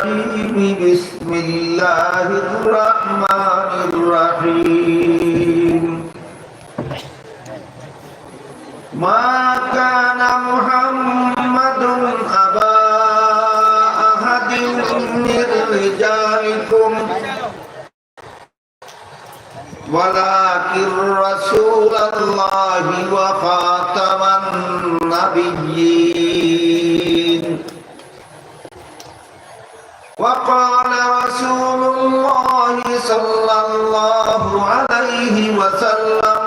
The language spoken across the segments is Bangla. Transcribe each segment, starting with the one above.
الرجيم بسم الله الرحمن الرحيم ما كان محمد أبا أحد من رجالكم ولكن رسول الله وخاتم النبيين صلى الله عليه وسلم.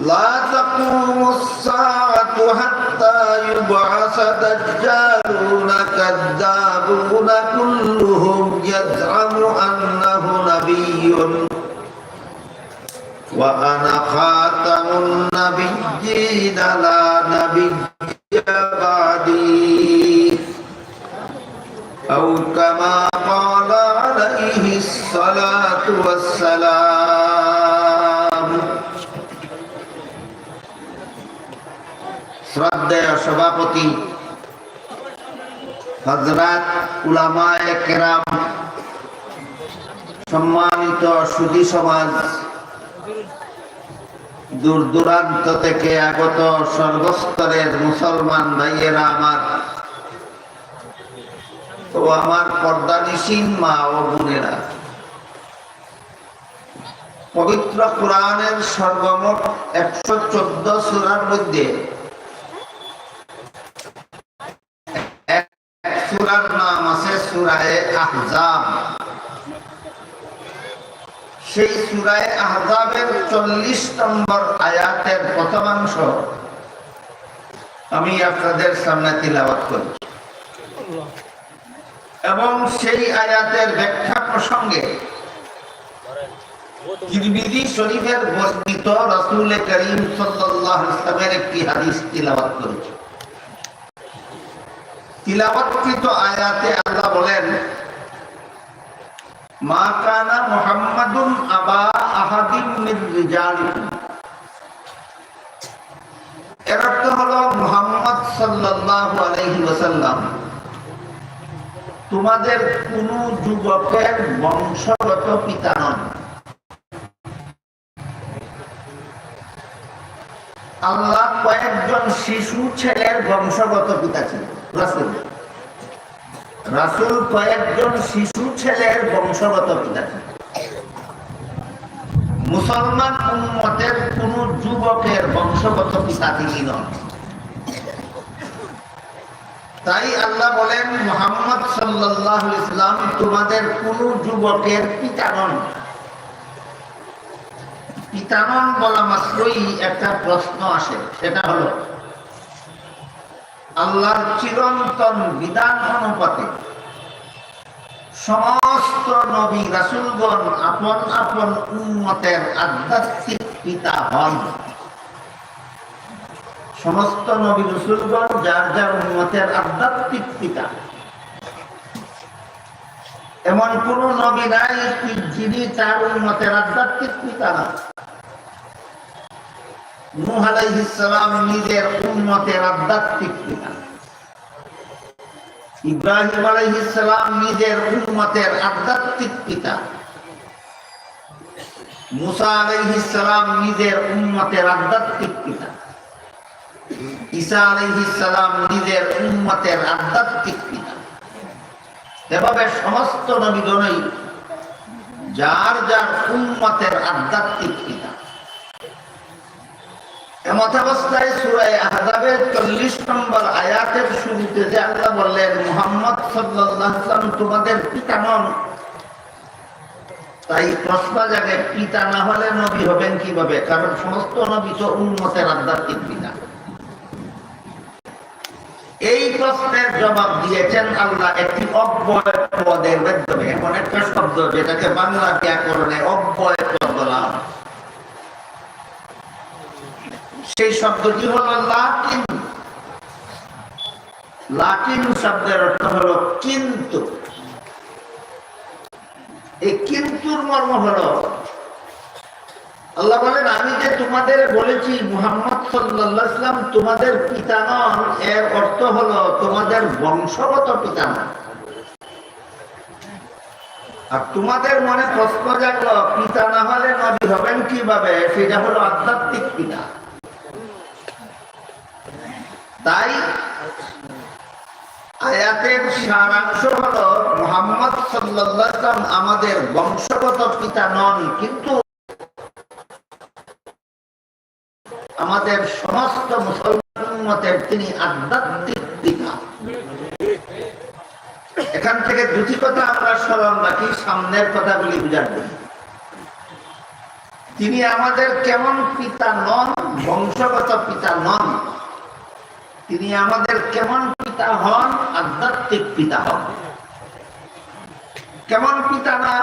لا تقوم الساعة حتى يبعث دجالون كذابون كلهم يزعم أنه نبي. وأنا خاتم النبيين لا نبي بعدي. أو كما قال الصلاة والسلام শ্রদ্ধেয় সভাপতি হজরত উলামায়ে কেরাম সম্মানিত সুধী সমাজ দূর দূরান্ত থেকে আগত সর্বস্তরের মুসলমান ভাইয়েরা আমার ও আমার পর্দানিসীন মা ও বোনেরা পবিত্র কোরআনের সর্বমোট একশো চোদ্দ সুরার মধ্যে সুরার নাম আছে সুরায় আহজাব। সেই সুরায় আহজাবের চল্লিশ নম্বর আয়াতের প্রথমাংশ আমি আপনাদের সামনে তিলাবাত করি। এবং সেই আয়াতের ব্যাখ্যা প্রসঙ্গে তিরমিজি শরীফের বর্ণিত করিম সাল্লাল্লাহু আলাইহি একটি হাদিস করেছি। তিলাওয়াতকৃত আয়াতে আল্লাহ বলেন, মা কানা মুহাম্মাদুন আবা মিন রিজালিকুম এর অর্থ হলো, মুহাম্মদ সাল্লাল্লাহু আলাইহি ওয়াসাল্লাম, তোমাদের কোন যুবকের বংশগত পিতা নন। আল্লাহ কয়েকজন শিশু ছেলের বংশগত পিতা ছিল রাসুল। রাসুল কয়েকজন শিশু ছেলের বংশগত পিতা ছিল মুসলমান উন্মতের কোন যুবকের বংশগত পিতা তিনি নন। তাই আল্লাহ বলেন, মোহাম্মদ সাল্লাহ ইসলাম তোমাদের কোন যুবকের পিতা নন। পিতা বলা মাত্রই একটা প্রশ্ন আসে, সেটা হলো, আল্লাহর চিরন্তন বিধান অনুপাতে সমস্ত নবী রাসুলগণ আপন আপন উন্মতের আধ্যাত্মিক পিতা হন। সমস্ত নবী রসুলগণ যার যার উন্মতের আধ্যাত্মিক পিতা। এমন কোন নবী নাই যিনি তার উন্মতের আধ্যাত্মিক পিতা না। নূহ নিজের উন্মতের আধ্যাত্মিক পিতা। ইব্রাহিম নিজের উন্মতের আধ্যাত্মিক পিতা। মুসা নিজের উন্মতের আধ্যাত্মিক পিতা। ঈসা আলাইহিস সালাম নিজের উম্মতের আধ্যাত্মিক পিতা। এভাবে সমস্ত নবীগণই যার যার উম্মতের আধ্যাত্মিক পিতা। এমত অবস্থায় সুরায় চল্লিশ নম্বর আয়াতের শুরুতে যে আল্লাহ বললেন, মোহাম্মদ সাল্লাম তোমাদের পিতা নন। তাই প্রশ্ন জাগে, পিতা না হলে নবী হবেন কীভাবে? কারণ সমস্ত নবী তো উন্মতের আধ্যাত্মিক পিতা। এই প্রশ্নের জবাব দিয়েছেন আল্লাহ একটি অব্যয় পদের মাধ্যমে। এমন একটা শব্দ যেটাকে বাংলা ব্যাকরণে অব্যয় পদ বলা সেই শব্দটি হল লাকিন লাকিন শব্দের অর্থ হলো কিন্তু। এই কিন্তুর মর্ম হলো আল্লাহ বলেন, আমি যে তোমাদের বলেছি মুহাম্মদ সাল্লাম তোমাদের পিতা নন, এর অর্থ হলো তোমাদের বংশগত পিতা নন। আর তোমাদের মনে প্রশ্ন জাগলো, পিতা না হলে নবী হবেন কীভাবে? সেটা হলো আধ্যাত্মিক পিতা। তাই আয়াতের সারাংশ হলো, মোহাম্মদ সাল্লাম আমাদের বংশগত পিতা নন, কিন্তু আমাদের সমস্ত মুসলমান মতের তিনি আধ্যাত্মিক পিতা এখান থেকে দুটি কথা আমরা স্মরণ রাখি, সামনের কথাগুলি বুঝার জন্য। তিনি আমাদের কেমন পিতা নন, বংশগত পিতা নন, তিনি আমাদের কেমন পিতা হন, আধ্যাত্মিক পিতা হন। কেমন পিতা না?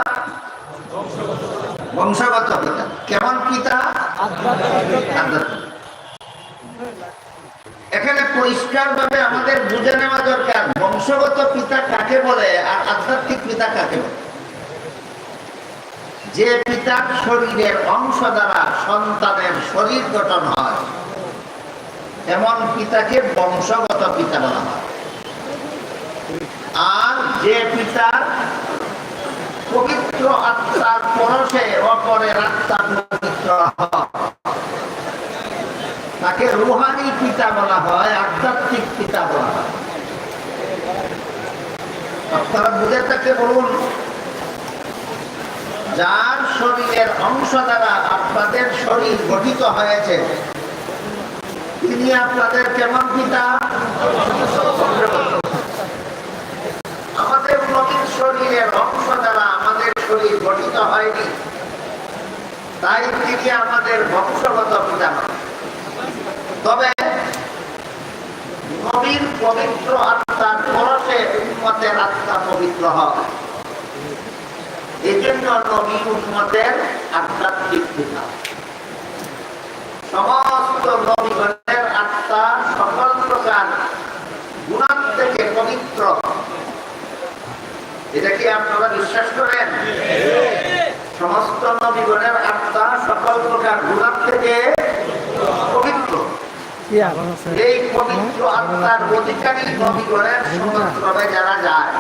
বংশগত পিতা। কেমন পিতা? আধ্যাত্মিক এখানে পরিষ্কার ভাবে আমাদের বুঝে নেওয়া দরকার, বংশগত পিতা কাকে বলে আর আধ্যাত্মিক পিতা কাকে বলে? যে পিতার শরীরের অংশ দ্বারা সন্তানের শরীর গঠন হয়, এমন পিতাকে বংশগত পিতা বলা হয়। আর যে পিতার পবিত্র আত্মার পরশে অপরের আত্মা পবিত্র হয় তাকে রুহানি পিতা বলা হয়, আধ্যাত্মিক পিতা বলা হয়। আপনারা বুঝে তাকে বলুন, যার শরীরের অংশ দ্বারা আপনাদের শরীর গঠিত হয়েছে, তিনি আপনাদের কেমন পিতা? আমাদের নবীন শরীরের অংশ দ্বারা আমাদের শরীর গঠিত হয়নি, তাই তিনি আমাদের বংশগত পিতা তবে নবীর পবিত্র আত্মার পরশে উন্মতের আত্মা পবিত্র হয়। এই জন্য নবী উন্মতের আধ্যাত্মিক পিতা সমস্ত নবীগণের আত্মা সকল প্রকার গুণার থেকে পবিত্র। এটা কি আপনারা বিশ্বাস করেন? সমস্ত নবীগণের আত্মা সকল প্রকার গুণার থেকে এই পবিত্র আত্মার অধিকারী নবীগণের সমস্ত যারা যায়।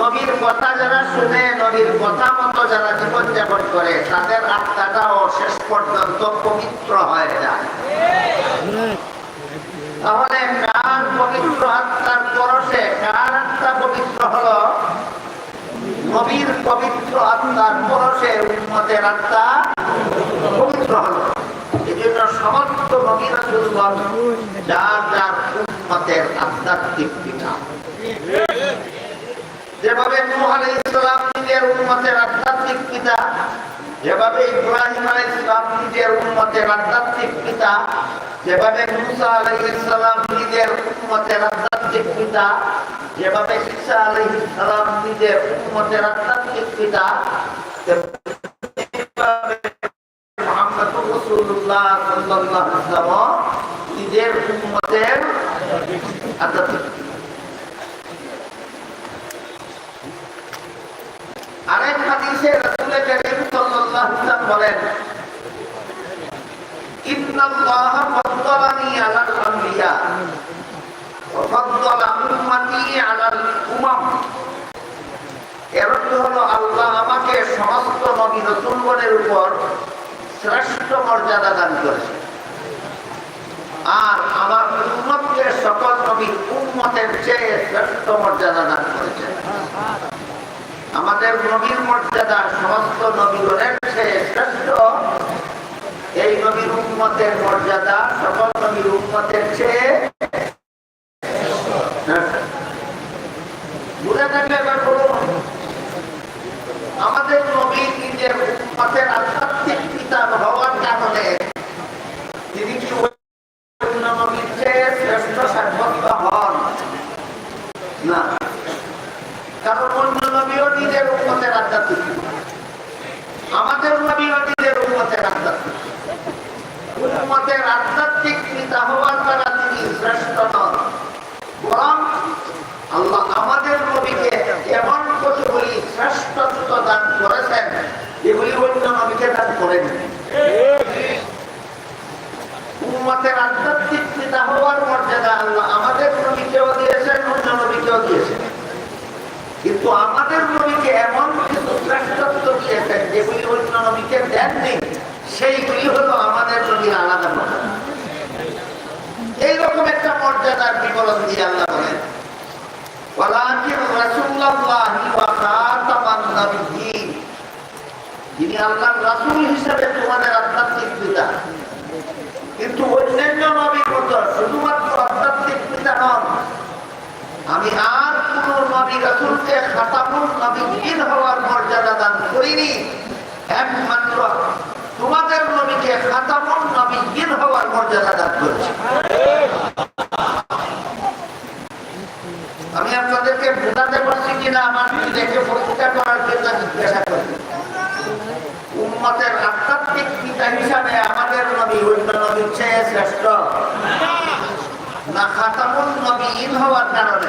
নবীর কথা যারা শুনে, নবীর কথা মতো যারা করে, তাদের আত্মাটাও শেষ পর্যন্ত পবিত্র হয়ে যায়। তাহলে কার পবিত্র আত্মার পরশে, কার আত্মা পবিত্র হলো? নবীর পবিত্র আত্মার পরশে উন্মতের আত্মা পবিত্র হলো এই জন্য সমস্ত নবী রাসূলগণ যার যার উন্মতের আধ্যাত্মিক পিতা যেভাবে নূহ আলাইহিস সালাম নিজের উম্মতের আধ্যাত্মিক পিতা যেভাবে ইব্রাহিম আলাইহিস সালাম নিজের উম্মতের আধ্যাত্মিক পিতা যেভাবে মুসা আলাইহিস সালাম নিজের উম্মতের আধ্যাত্মিক পিতা যেভাবে ঈসা আলাইহিস সালাম নিজের উম্মতের আধ্যাত্মিক পিতা তেভাবে মুহাম্মদুর রাসূলুল্লাহ সাল্লাল্লাহু আলাইহি ওয়াসাল্লাম নিজের পিতা। আরেক হাদিসে রাসূল করিম সাল্লাল্লাহু আলাইহি ওয়াসাল্লাম বলেন, ইন্নাল্লাহা ফাদ্দালানি আলাল আমবিয়া ওয়া ফাদ্দালা উম্মতি আলাল উমাম এর অর্থ হলো, আল্লাহ আমাকে সমস্ত নবী রাসূলগণের উপর শ্রেষ্ঠ মর্যাদা দান করেছে আর আমার উম্মতকে সকল নবীর উম্মতের চেয়ে শ্রেষ্ঠ মর্যাদা দান করেছে। আমাদের নবীর মর্যাদা সমস্ত নবীগণের চেয়ে শ্রেষ্ঠ। এই নবীর উন্মতের মর্যাদা সকল নবীর উন্মতের চেয়ে বুঝে থাকলে এবার বলুন, আমাদের নবী নিজের উন্মতের আধ্যাত্মিক পিতা হওয়ার কারণে তিনি কি অন্য নবীর চেয়ে শ্রেষ্ঠ সাব্যস্ত হন না কারণ অন্য নবীও নিজের উন্মতের আধ্যাত্মিক আমাদের নবীও নিজের উন্মতের আধ্যাত্মিক উন্মতের আধ্যাত্মিক পিতা হওয়ার দ্বারা তিনি শ্রেষ্ঠ নন বরং আল্লাহ আমাদের নবীকে এমন কতগুলি শ্রেষ্ঠত্ব দান করেছেন এগুলি অন্য নবীকে দান কিন্তু আমাদের নবীকে এমন কিছু শ্রেষ্ঠত্ব দিয়েছেন যেগুলি অন্য নবীকে দেননি, সেইগুলি হলো আমাদের নবীর আলাদা মর্যাদা। এইরকম একটা মর্যাদার বিবরণ দিয়ে আল্লাহ বলেন আমি আর কোন নবী আমি আপনাদেরকে বোঝাতে পারছি কিনা আমার দেখে পরীক্ষা করার জন্য জিজ্ঞাসা করি। উম্মতের আধ্যাত্মিক পিতা হিসাবে আমাদের নবী, অন্য নবীর চেয়ে শ্রেষ্ঠ। না খাতামুন নবীন হওয়ার কারণে।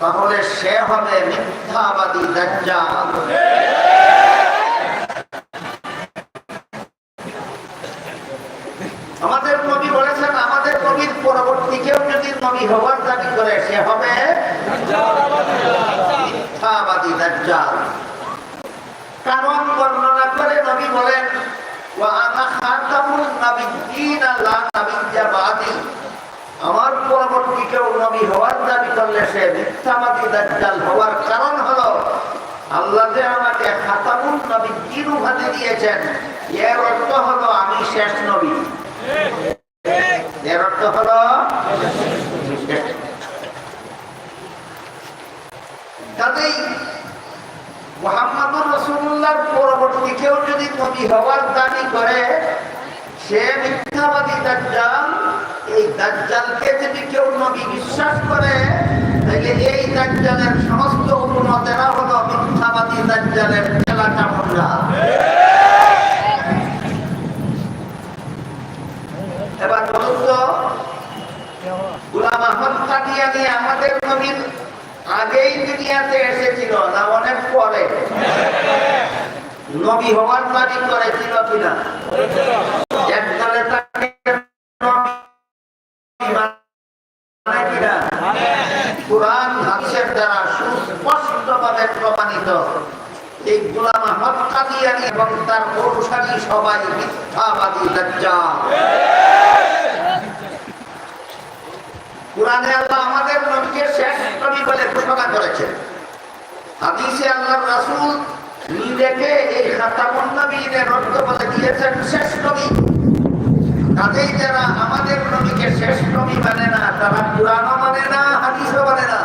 তাহলে সে হবে মিথ্যাবাদী দাজ্জাল। আমাদের কবি বলেছেন, আমাদের কবির পরবর্তী কেউ যদি নবি হওয়ার দাবি করে, সে হবে মিথ্যাবাদী দাজ্জাল। কারণ বর্ণনা করে নবী বলেন, ওয়া আনা খাতামুন নাবিয়্যিনা লা নাবিয়্যা আমার পরবর্তী কেউ নবী হওয়ার দাবি করলে সে মিথ্যাবাদী দাজ্জাল হওয়ার কারণ হলো, আল্লাহ যে আমাকে খাতামুন নবী জিন উপাধি দিয়েছেন। এর অর্থ হলো আমি শেষ নবী। এর অর্থ হলো কাজেই মোহাম্মদুর রসুল্লাহর পরবর্তী কেউ যদি নবী হওয়ার দাবি করে, সে মিথ্যাবাদী দাজ্জাল এই দাজ্জালকে যদি কেউ নবী বিশ্বাস করে তাহলে এই দাজ্জালের সমস্ত উপমতেরা হলো মিথ্যাবাদী দাজ্জালের খেলা চামড়া এবার বলুন তো গুলাম আহমদ কাদিয়ানি আমাদের নবীর আগেই দুনিয়াতে এসেছিল না অনেক পরে? নবী হওয়ার দাবি করেছিল কিনা? সুস্পষ্টভাবে প্রমাণিত। এই গোলাম আহমদ কাদিয়ানি এবং তার অনুসারী সবাই মিথ্যাবাদী দাজ্জাল কোরআনে আল্লাহ আমাদের নবীকে শেষ নবী বলে ঘোষণা করেছেন। হাদিসে আল্লাহর রাসূল নিজেকে এই খাতামুন নবীনের অর্থ বলে দিয়েছেন, শেষ নবী। কাজেই যারা আমাদের নবীকে শেষ নবী মানে না, তারা কোরআনও মানে না, হাদিসও মানে না।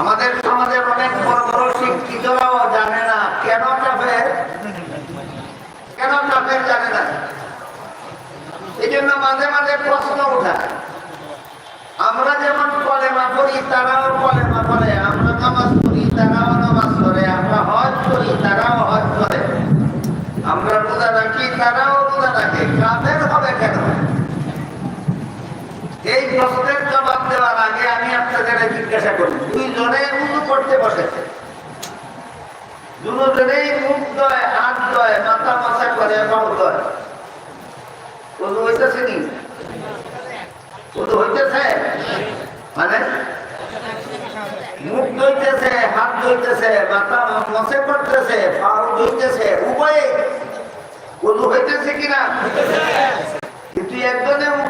আমাদের সমাজের অনেক বড় বড় শিক্ষিতরাও জানে না কেন কাফের কেন কাফের জানে না? এই জন্য মাঝে মাঝে প্রশ্ন উঠায় আমরা যেমন কলেমা পড়ি, তারাও কলেমা পড়ে। আমরা নামাজ করি তারাও নামাজ পড়ে। আমরা হজ করি, তারাও হজ করে। আমরা রোজা রাখি, তারাও রোজা রাখে। কাদের হবে কেন? এই প্রশ্নের আমি জিজ্ঞাসা করি। দুইজনে উঁচু করতে বসেছে। দুজনেই মুখ দয় হাত দয় মাথা মাথা করে, পাও দয় কোনো হইতেছে নি? কোনো হইতেছে? মানে? মুখ ধইতেছে, হাত ধইতেছে, মাথা মশে করতেছে পাও ধইতেছে, উভয়ে কোনো হইতেছে কিনা? কিন্তু একজনে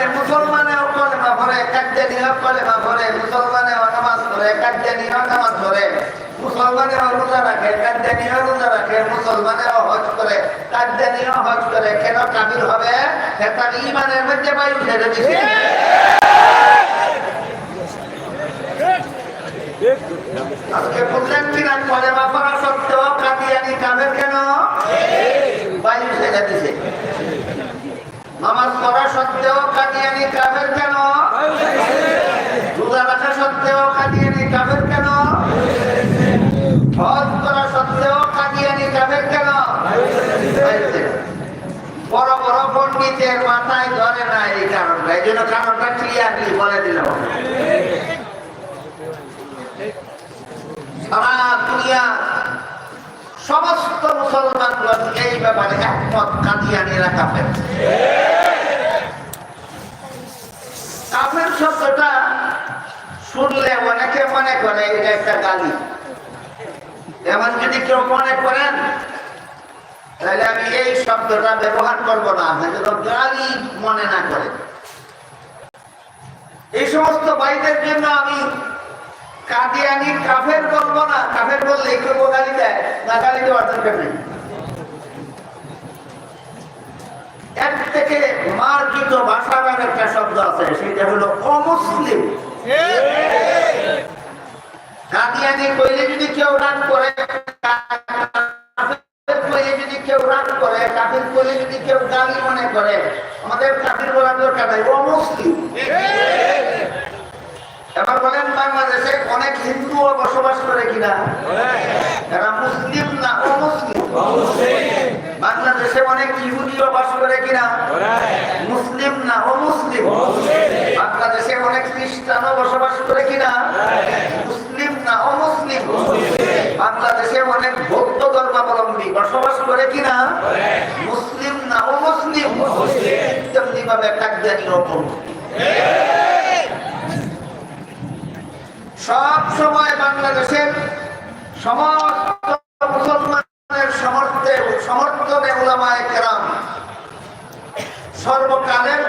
তেমনিভাবে মুসলমানেও কলেমা পড়ে কাজ্জানিও কলেমা পড়ে, মুসলমানেও নামাজ পড়ে কাজ্জানিও নামাজ পড়ে। মুসলমানেও রোজা রাখে কাজ্জানিও রোজা রাখে, মুসলমানেও হজ করে। কাজ্জানিও হজ করে, কেন কাবিল হবে? তার ইমানের মধ্যে বায়ু ছেড়ে দিছে আজকে বললেন কিনা কলেমা পড়া সত্ত্বেও কাদিয়ানি কাবের কেন বায়ু ছেড়ে দিছে নামাজ পড়া সত্ত্বেও কাদিয়ানি কাফের কেন? রোজা রাখা সত্ত্বেও কাদিয়ানি কাফের কেন? হজ করা সত্ত্বেও কাদিয়ানি কাফের কেন? বড় বড় পণ্ডিতের মাথায় ধরে না এই কারণটা। এই জন্য কারণটা ক্লিয়ারলি বলে দিল সারা দুনিয়া সমস্ত মুসলমানগণ এই ব্যাপারে একমত কাদিয়ানিরা কাফের কাফের। শুনলে অনেকে মনে করে, এটা একটা গালি। এমন যদি কেউ মনে করেন, তাহলে আমি এই শব্দটা ব্যবহার করব না গালি মনে না করে। এই সমস্ত ভাইদের জন্য আমি কাদিয়ানি কাফের বলব না, কাফের বললে কেউ গালি দেয়, না গালি দেওয়ার দরকার নেই। এক থেকে মার্জিত ভাষার আর একটা শব্দ আছে, সেটা হলো অমুসলিম। কাদিয়ানি কইলে যদি কেউ রাগ করে কইলে যদি কেউ রাগ করে কাফির কইলে যদি কেউ গালি মনে করে আমাদের কাফির বলার দরকার নাই অমুসলিম এবার বলেন বাংলাদেশে অনেক হিন্দুও বসবাস করে কিনা? এরা মুসলিম না অমুসলিম? বাংলাদেশে অনেক ইহুদিও বাস করে কিনা? মুসলিম না অমুসলিম। বাংলাদেশে অনেক খ্রিস্টানও বসবাস করে কিনা? মুসলিম না অমুসলিম? বাংলাদেশে অনেক বৌদ্ধ ধর্মাবলম্বী বসবাস করে কিনা? মুসলিম না অমুসলিম? তেমনি ভাবে কাকদানি সব সময় বাংলাদেশের সমস্ত মুসলমানের সমর্থে সমর্থনে ওলামায়ে কেরাম সর্বকালের